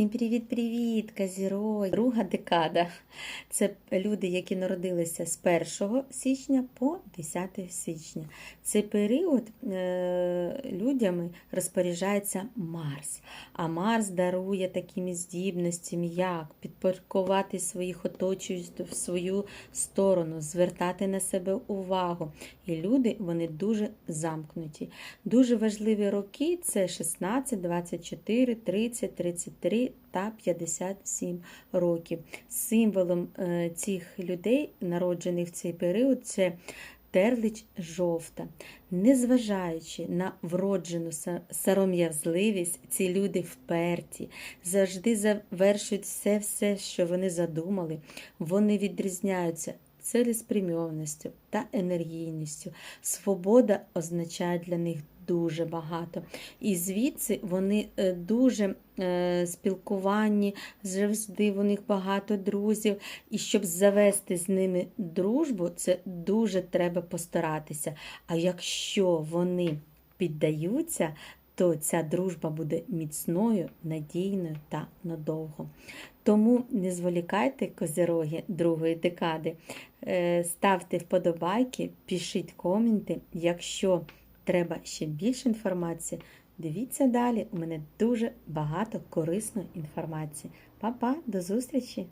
Всім привіт-привіт, Казірой! Друга декада. Це люди, які народилися з 1 січня по 10 січня. Цей період е, людями розпоряджається Марс. А Марс дарує такими здібностями, як підпорядкувати своїх оточуючих в свою сторону, звертати на себе увагу. І люди вони дуже замкнуті. Дуже важливі роки це 16, 24, 30, 33 та 57 років. Символом е, цих людей, народжених в цей період, це терлич жовта. Незважаючи на вроджену сором'язливість, ці люди вперті, завжди завершують все, все, що вони задумали. Вони відрізняються цілеспрямованістю та енергійністю. Свобода означає для них дуже багато. І звідси вони е, дуже е, спілкуванні, завжди у них багато друзів. І щоб завести з ними дружбу, це дуже треба постаратися. А якщо вони піддаються, то ця дружба буде міцною, надійною та надовго. Тому не зволікайте козероги другої декади. Е, Ставте вподобайки, пишіть коменти. Якщо треба ще більше інформації, дивіться далі. У мене дуже багато корисної інформації. Па-па, до зустрічі!